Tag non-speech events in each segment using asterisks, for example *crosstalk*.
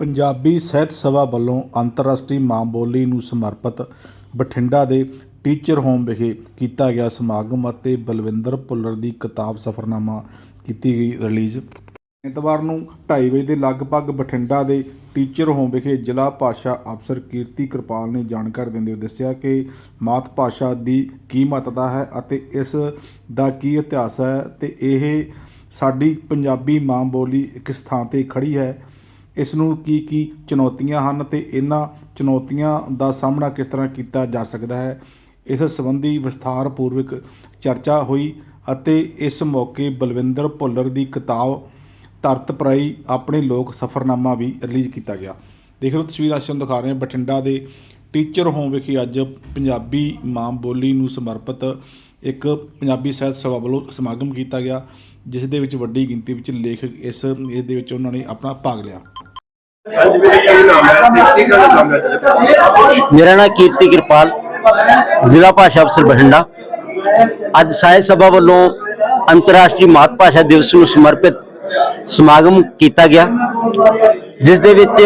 ਪੰਜਾਬੀ ਸਾਹਿਤ ਸਭਾ ਵੱਲੋਂ ਅੰਤਰਰਾਸ਼ਟਰੀ ਮਾਂ ਬੋਲੀ ਨੂੰ ਸਮਰਪਿਤ ਬਠਿੰਡਾ ਦੇ ਟੀਚਰ ਹੋਮ ਵਿਖੇ ਕੀਤਾ ਗਿਆ ਸਮਾਗਮ ਅਤੇ ਬਲਵਿੰਦਰ ਭੁੱਲਰ ਦੀ ਕਿਤਾਬ ਸਫ਼ਰਨਾਮਾ ਕੀਤੀ ਗਈ ਰਿਲੀਜ਼। ਐਤਵਾਰ ਨੂੰ 2:30 ਵਜੇ ਦੇ ਲਗਭਗ ਬਠਿੰਡਾ ਦੇ ਟੀਚਰ ਹੋਮ ਵਿਖੇ ਜ਼ਿਲ੍ਹਾ ਭਾਸ਼ਾ ਅਫਸਰ ਕੀਰਤੀ ਕਿਰਪਾਲ ਨੇ ਜਾਣਕਾਰੀ ਦਿੰਦੇ ਹੋਏ ਦੱਸਿਆ ਕਿ ਮਾਤ ਭਾਸ਼ਾ ਦੀ ਕੀ ਮਹੱਤਤਾ ਹੈ ਅਤੇ ਇਸ ਦਾ ਕੀ ਇਤਿਹਾਸ ਹੈ ਤੇ ਇਹ ਸਾਡੀ ਪੰਜਾਬੀ ਮਾਂ ਬੋਲੀ ਇੱਕ ਸਥਾਨ ਤੇ ਖੜੀ ਹੈ। ਇਸ ਨੂੰ ਕੀ ਕੀ ਚੁਣੌਤੀਆਂ ਹਨ ਅਤੇ ਇਹਨਾਂ ਚੁਣੌਤੀਆਂ ਦਾ ਸਾਹਮਣਾ ਕਿਸ ਤਰ੍ਹਾਂ ਕੀਤਾ ਜਾ ਸਕਦਾ ਹੈ? ਇਸ ਸੰਬੰਧੀ ਵਿਸਥਾਰ ਪੂਰਵਕ ਚਰਚਾ ਹੋਈ ਅਤੇ ਇਸ ਮੌਕੇ ਬਲਵਿੰਦਰ ਭੁੱਲਰ ਦੀ ਕਿਤਾਬ ਧਰਤਪਰਾਈ ਆਪਣੇ ਲੋਕ ਸਫ਼ਰਨਾਮਾ ਵੀ ਰਿਲੀਜ਼ ਕੀਤਾ ਗਿਆ। ਦੇਖ ਲਓ ਤਸਵੀਰ, ਅਸੀਂ ਤੁਹਾਨੂੰ ਦਿਖਾ ਰਹੇ ਹਾਂ ਬਠਿੰਡਾ ਦੇ ਟੀਚਰ ਹੋਮ ਵਿਖੇ ਅੱਜ ਪੰਜਾਬੀ ਮਾਂ ਬੋਲੀ ਨੂੰ ਸਮਰਪਿਤ ਇੱਕ ਪੰਜਾਬੀ ਸਾਹਿਤ ਸਭਾ ਵੱਲੋਂ ਸਮਾਗਮ ਕੀਤਾ ਗਿਆ, ਜਿਸ ਦੇ ਵਿੱਚ ਵੱਡੀ ਗਿਣਤੀ ਵਿੱਚ ਲੇਖਕ ਇਸ ਇਸ ਦੇ ਵਿੱਚ ਉਹਨਾਂ ਨੇ ਆਪਣਾ ਭਾਗ ਲਿਆ। ਅੱਜ ਮੇਰਾ ਕੀ ਨਾਮ ਹੈ ਤੇ ਕੀ ਕਹਿਣਾ ਚਾਹੁੰਦਾ ਮੇਰਾ ਨਾਮ ਕੀਰਤੀ ਕਿਰਪਾਲ, ਜ਼ਿਲ੍ਹਾ ਭਾਸ਼ਾ ਅਫਸਰ ਬਠਿੰਡਾ। ਅੱਜ ਸਾਹਿਤ ਸਭਾ ਵੱਲੋਂ ਅੰਤਰਰਾਸ਼ਟਰੀ ਮਾਤ ਭਾਸ਼ਾ ਦਿਵਸ ਨੂੰ ਸਮਰਪਿਤ ਸਮਾਗਮ ਕੀਤਾ ਗਿਆ, ਜਿਸ ਦੇ ਵਿੱਚ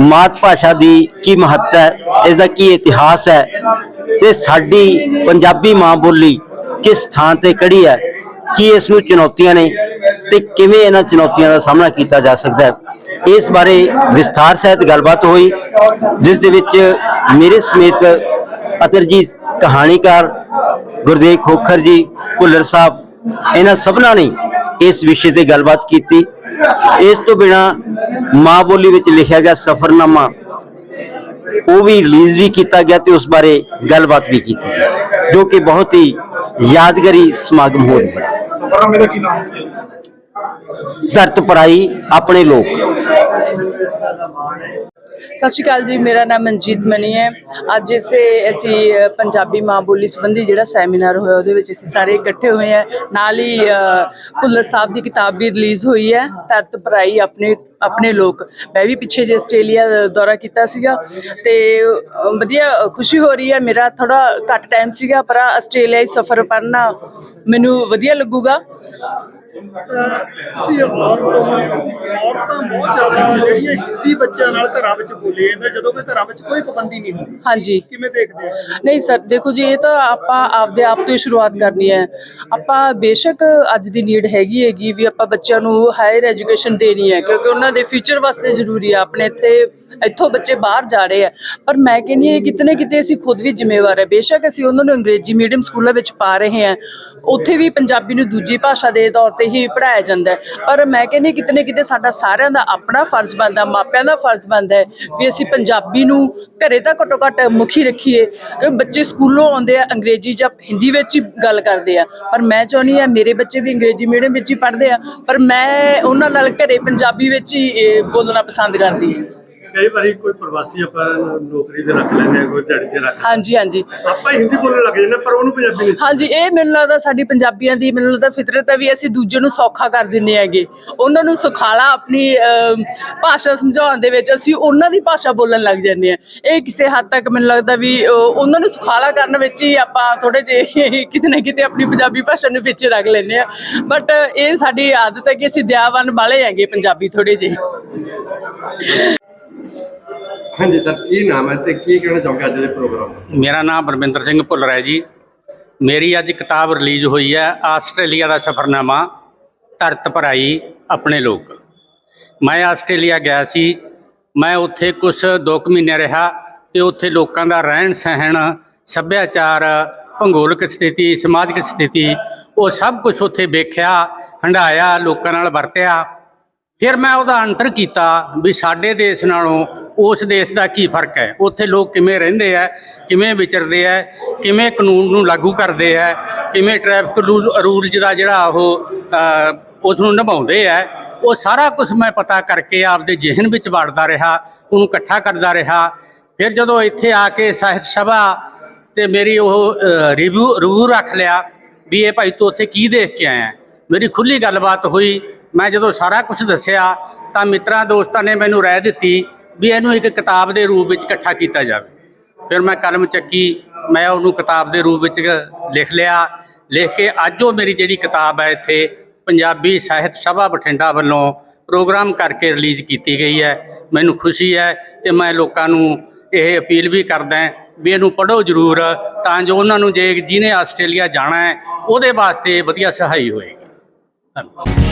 ਮਾਤ ਭਾਸ਼ਾ ਦੀ ਕੀ ਮਹੱਤਤਾ ਹੈ, ਇਸ ਦਾ ਕੀ ਇਤਿਹਾਸ ਹੈ, ਤੇ ਸਾਡੀ ਪੰਜਾਬੀ ਮਾਂ ਬੋਲੀ ਕਿਸ ਥਾਂ ਤੇ ਖੜੀ ਹੈ, ਕੀ ਇਸ ਨੂੰ ਚੁਣੌਤੀਆਂ ਨੇ, ਤੇ ਕਿਵੇਂ ਇਹਨਾਂ ਚੁਣੌਤੀਆਂ ਦਾ ਸਾਹਮਣਾ ਕੀਤਾ ਜਾ ਸਕਦਾ ਹੈ। ਇਸ ਬਾਰੇ ਵਿਸਥਾਰ ਸਹਿਤ ਗੱਲਬਾਤ ਹੋਈ ਜਿਸ ਦੇ ਵਿੱਚ ਮੇਰੇ ਸਮੇਤ ਅਤਰ ਜੀ ਕਹਾਣੀਕਾਰ ਗੁਰਦੇਵ ਖੋਖਰ ਜੀ ਭੁੱਲਰ ਸਾਹਿਬ ਇਹਨਾਂ ਸਭਨਾਂ ਨੇ ਇਸ ਵਿਸ਼ੇ ਤੇ ਗੱਲਬਾਤ ਕੀਤੀ। ਇਸ ਤੋਂ ਬਿਨਾ ਮਾਂ ਬੋਲੀ ਵਿੱਚ ਲਿਖਿਆ ਗਿਆ ਸਫ਼ਰਨਾਮਾ ਉਹ ਵੀ ਰਿਲੀਜ਼ ਵੀ ਕੀਤਾ ਗਿਆ ਤੇ ਉਸ ਬਾਰੇ ਗੱਲਬਾਤ ਵੀ ਕੀਤੀ ਗਈ, ਜੋ ਕਿ ਬਹੁਤ ਹੀ ਯਾਦਗਾਰੀ ਸਮਾਗਮ ਹੋ ਰਿਹਾ ਸਫਰਨਾਮੇ ਦਾ ਕੀ ਨਾਮ ਹੈ ਪਰਾਈ ਆਪਣੇ ਲੋਕ। ਸਤਿ ਸ਼੍ਰੀ ਅਕਾਲ ਜੀ, ਮੇਰਾ ਨਾਮ ਮਨਜੀਤ ਮਨੀ ਹੈ। ਅੱਜ ਇਸੇ ਅਸੀਂ ਪੰਜਾਬੀ ਮਾਂ ਬੋਲੀ ਸੰਬੰਧੀ ਜਿਹੜਾ ਸੈਮੀਨਾਰ ਹੋਇਆ, ਉਹਦੇ ਵਿੱਚ ਅਸੀਂ ਸਾਰੇ ਇਕੱਠੇ ਹੋਏ ਹਾਂ। ਨਾਲ ਹੀ ਭੁੱਲਰ ਸਾਹਿਬ ਦੀ ਕਿਤਾਬ ਵੀ ਰਿਲੀਜ਼ ਹੋਈ ਹੈ ਤਰਤ ਭਰਾਈ ਆਪਣੇ ਆਪਣੇ ਲੋਕ। ਮੈਂ ਵੀ ਪਿੱਛੇ ਜੇ ਆਸਟ੍ਰੇਲੀਆ ਦੌਰਾ ਕੀਤਾ ਸੀਗਾ ਤੇ ਵਧੀਆ, ਖੁਸ਼ੀ ਹੋ ਰਹੀ ਹੈ। ਮੇਰਾ ਥੋੜਾ ਘੱਟ ਟਾਈਮ ਸੀਗਾ, ਪਰ ਆਸਟ੍ਰੇਲੀਆਈ ਸਫ਼ਰ ਕਰਨਾ ਮੈਨੂੰ ਵਧੀਆ ਲੱਗੂਗਾ। ਸੀ ਔਰਤਾਂ ਬਹੁਤ ਜ਼ਿਆਦਾ ਜਿਹੜੀਆਂ ਹਿੰਦੀ ਬੱਚਿਆਂ ਨਾਲ ਘਰਾਂ ਵਿੱਚ ਬੋਲੇ ਜਾਂਦੇ ਜਦੋਂ ਕਿ ਘਰਾਂ ਵਿੱਚ ਕੋਈ ਪਾਬੰਦੀ ਨਹੀਂ ਹੁੰਦੀ। ਹਾਂਜੀ। ਕਿਵੇਂ ਦੇਖਦੇ ਹੋ ਨਹੀਂ ਸਰ ਦੇਖੋ ਜੀ ਇਹ ਤਾਂ ਆਪਾਂ ਆਪਦੇ ਆਪ ਤੋਂ ਹੀ ਸ਼ੁਰੂਆਤ ਕਰਨੀ ਹੈ। ਆਪਾਂ ਬੇਸ਼ੱਕ ਅੱਜ ਦੀ ਨੀਡ ਹੈਗੀ ਹੈਗੀ ਵੀ ਆਪਾਂ ਬੱਚਿਆਂ ਨੂੰ ਹਾਇਰ ਐਜੂਕੇਸ਼ਨ ਦੇਣੀ ਹੈ ਕਿਉਂਕਿ ਉਹਨਾਂ ਦੇ ਫਿਊਚਰ ਵਾਸਤੇ ਜ਼ਰੂਰੀ ਹੈ। ਆਪਣੇ ਇੱਥੇ ਇੱਥੋਂ ਬੱਚੇ ਬਾਹਰ ਜਾ ਰਹੇ ਆ ਪਰ ਮੈਂ ਕਹਿੰਦੀ ਹਾਂ ਕਿਤਨੇ ਕਿਤੇ ਅਸੀਂ ਖੁਦ ਵੀ ਜ਼ਿੰਮੇਵਾਰ ਹੈ। ਬੇਸ਼ੱਕ ਅਸੀਂ ਉਹਨਾਂ ਨੂੰ ਅੰਗਰੇਜ਼ੀ ਮੀਡੀਅਮ ਸਕੂਲਾਂ ਵਿੱਚ ਪਾ ਰਹੇ ਹਾਂ। ਉੱਥੇ ਵੀ ਪੰਜਾਬੀ ਨੂੰ ਦੂਜੀ ਭਾਸ਼ਾ ਦੇ ਤੌਰ ਤੇ ਹੀ ਪੜਾਇਆ ਜਾਂਦਾ ਪਰ ਮੈਂ ਕਹਿੰਦੀ ਕਿਤਨੇ ਕਿਤੇ ਸਾਡਾ ਸਾਰਿਆਂ ਦਾ ਆਪਣਾ ਫਰਜ਼ ਬਣਦਾ, ਮਾਪਿਆਂ ਦਾ ਫਰਜ਼ ਬਣਦਾ ਹੈ ਵੀ ਅਸੀਂ ਪੰਜਾਬੀ ਨੂੰ ਘਰੇ ਤਾਂ ਘੱਟੋ ਘੱਟ ਮੁਖੀ ਰੱਖੀਏ। ਕਿਉਂਕਿ ਬੱਚੇ ਸਕੂਲੋਂ ਆਉਂਦੇ ਆ, ਅੰਗਰੇਜ਼ੀ ਜਾਂ ਹਿੰਦੀ ਵਿੱਚ ਹੀ ਗੱਲ ਕਰਦੇ ਆ। ਪਰ ਮੈਂ ਚਾਹੁੰਦੀ ਆ ਮੇਰੇ ਬੱਚੇ ਵੀ ਅੰਗਰੇਜ਼ੀ ਮੀਡੀਅਮ ਵਿੱਚ ਹੀ ਪੜ੍ਹਦੇ ਆ। ਪਰ ਮੈਂ ਉਹਨਾਂ ਨਾਲ ਘਰੇ ਪੰਜਾਬੀ ਵਿੱਚ ਹੀ ਬੋਲਣਾ ਪਸੰਦ ਕਰਦੀ ਹਾਂ। ਕਈ ਵਾਰੀ ਕੋਈ ਪ੍ਰਵਾਸੀ ਆਪਾਂ ਨੌਕਰੀ ਤੇ ਰੱਖ ਲੈਂਦੇ ਆ ਕੋਈ ਦਿਹਾੜੀ ਤੇ ਰੱਖ ਹਾਂਜੀ ਹਾਂਜੀ। ਆਪਾਂ ਹਿੰਦੀ ਬੋਲਣ ਲੱਗ ਜਾਂਦੇ ਪਰ ਉਹਨੂੰ ਪੰਜਾਬੀ ਨਹੀਂ ਹਾਂਜੀ ਇਹ ਮੈਨੂੰ ਲੱਗਦਾ ਸਾਡੀ ਪੰਜਾਬੀਆਂ ਦੀ ਮੈਨੂੰ ਲੱਗਦਾ ਫਿਤਰਤ ਹੈ ਵੀ ਅਸੀਂ ਦੂਜੇ ਨੂੰ ਸੌਖਾ ਕਰ ਦਿੰਦੇ ਹੈਗੇ। ਉਹਨਾਂ ਨੂੰ ਸੁਖਾਲਾ ਆਪਣੀ ਭਾਸ਼ਾ ਸਮਝਾਉਣ ਦੇ ਵਿੱਚ ਅਸੀਂ ਉਹਨਾਂ ਦੀ ਭਾਸ਼ਾ ਬੋਲਣ ਲੱਗ ਜਾਂਦੇ ਆ ਇਹ ਕਿਸੇ ਹੱਦ ਤੱਕ ਮੈਨੂੰ ਲੱਗਦਾ ਵੀ ਉਹਨਾਂ ਨੂੰ ਸੁਖਾਲਾ ਕਰਨ ਵਿੱਚ ਹੀ ਆਪਾਂ ਥੋੜੇ ਜਿਹੇ *laughs* ਕਿਤੇ ਨਾ ਕਿਤੇ ਆਪਣੀ ਪੰਜਾਬੀ ਭਾਸ਼ਾ ਨੂੰ ਵਿੱਚ ਰੱਖ ਲੈਂਦੇ ਆ ਬਟ ਇਹ ਸਾਡੀ ਆਦਤ ਹੈ ਕਿ ਅਸੀਂ ਦਿਆਵਾਨ ਵਾਲੇ ਹੈਗੇ ਪੰਜਾਬੀ ਥੋੜੇ ਜਿਹੇ। ਹਾਂਜੀ ਸਰ, ਕੀ ਨਾਮ ਹੈ ਤੇ ਕੀ ਕਹਿਣਾ ਚਾਹੋਗੇ ਅੱਜ ਦੇ ਪ੍ਰੋਗਰਾਮ? ਮੇਰਾ ਨਾਮ ਬਰਮਿੰਦਰ ਸਿੰਘ ਭੁੱਲਰ ਹੈ ਜੀ। ਮੇਰੀ ਅੱਜ ਕਿਤਾਬ ਰਿਲੀਜ਼ ਹੋਈ ਹੈ ਆਸਟ੍ਰੇਲੀਆ ਦਾ ਸਫ਼ਰਨਾਮਾ, ਧਰਤ ਭਰਾਈ ਆਪਣੇ ਲੋਕ। ਮੈਂ ਆਸਟ੍ਰੇਲੀਆ ਗਿਆ ਸੀ, ਮੈਂ ਉੱਥੇ ਕੁਝ ਦੋ ਕੁ ਮਹੀਨੇ ਰਿਹਾ ਤੇ ਉੱਥੇ ਲੋਕਾਂ ਦਾ ਰਹਿਣ ਸਹਿਣ, ਸੱਭਿਆਚਾਰ, ਭੂਗੋਲਿਕ ਸਥਿਤੀ, ਸਮਾਜਿਕ ਸਥਿਤੀ, ਉਹ ਸਭ ਕੁਝ ਉੱਥੇ ਵੇਖਿਆ ਹੰਡਾਇਆ ਲੋਕਾਂ ਨਾਲ ਵਰਤਿਆ। ਫਿਰ ਮੈਂ ਉਹਦਾ ਅੰਤਰ ਕੀਤਾ ਵੀ ਸਾਡੇ ਦੇਸ਼ ਨਾਲੋਂ ਉਸ ਦੇਸ਼ ਦਾ ਕੀ ਫ਼ਰਕ ਹੈ? ਉੱਥੇ ਲੋਕ ਕਿਵੇਂ ਰਹਿੰਦੇ ਆ ਕਿਵੇਂ ਵਿਚਰਦੇ ਆ ਕਿਵੇਂ ਕਾਨੂੰਨ ਨੂੰ ਲਾਗੂ ਕਰਦੇ ਆ ਕਿਵੇਂ ਟ੍ਰੈਫਿਕ ਰੂਲਜ਼ ਦਾ ਜਿਹੜਾ ਉਹ ਅ, ਉਸ ਨੂੰ ਨਿਭਾਉਂਦੇ ਆ ਉਹ ਸਾਰਾ ਕੁਝ ਮੈਂ ਪਤਾ ਕਰਕੇ ਆਪਦੇ ਜ਼ਿਹਨ ਵਿੱਚ ਵੜਦਾ ਰਿਹਾ ਉਹਨੂੰ ਇਕੱਠਾ ਕਰਦਾ ਰਿਹਾ। ਫਿਰ ਜਦੋਂ ਇੱਥੇ ਆ ਕੇ ਸਾਹਿਤ ਸਭਾ ਤੇ ਮੇਰੀ ਉਹ ਰਿਵਿਊ ਰਿਵਿਊ ਰੱਖ ਲਿਆ ਵੀ ਇਹ ਭਾਈ ਤੂੰ ਉੱਥੇ ਕੀ ਦੇਖ ਕੇ ਆਇਆ? ਮੇਰੀ ਖੁੱਲੀ ਗੱਲਬਾਤ ਹੋਈ। ਮੈਂ ਜਦੋਂ ਸਾਰਾ ਕੁਝ ਦੱਸਿਆ ਤਾਂ ਮਿੱਤਰਾਂ ਦੋਸਤਾਂ ਨੇ ਮੈਨੂੰ ਰਾਏ ਦਿੱਤੀ ਵੀ ਇਹਨੂੰ ਇੱਕ ਕਿਤਾਬ ਦੇ ਰੂਪ ਵਿੱਚ ਇਕੱਠਾ ਕੀਤਾ ਜਾਵੇ। ਫਿਰ ਮੈਂ ਕਲਮ ਚੱਕੀ, ਮੈਂ ਉਹਨੂੰ ਕਿਤਾਬ ਦੇ ਰੂਪ ਵਿੱਚ ਲਿਖ ਲਿਆ। ਲਿਖ ਕੇ ਅੱਜ ਉਹ ਮੇਰੀ ਜਿਹੜੀ ਕਿਤਾਬ ਹੈ ਇੱਥੇ ਪੰਜਾਬੀ ਸਾਹਿਤ ਸਭਾ ਬਠਿੰਡਾ ਵੱਲੋਂ ਪ੍ਰੋਗਰਾਮ ਕਰਕੇ ਰਿਲੀਜ਼ ਕੀਤੀ ਗਈ ਹੈ। ਮੈਨੂੰ ਖੁਸ਼ੀ ਹੈ ਤੇ ਮੈਂ ਲੋਕਾਂ ਨੂੰ ਇਹ ਅਪੀਲ ਵੀ ਕਰਦਾ ਵੀ ਇਹਨੂੰ ਪੜ੍ਹੋ ਜ਼ਰੂਰ ਤਾਂ ਜੋ ਉਹਨਾਂ ਨੂੰ ਜੇ ਜਿਹਨੇ ਆਸਟ੍ਰੇਲੀਆ ਜਾਣਾ ਹੈ, ਉਹਦੇ ਵਾਸਤੇ ਵਧੀਆ ਸਹਾਈ ਹੋਏਗੀ। ਧੰਨਵਾਦ।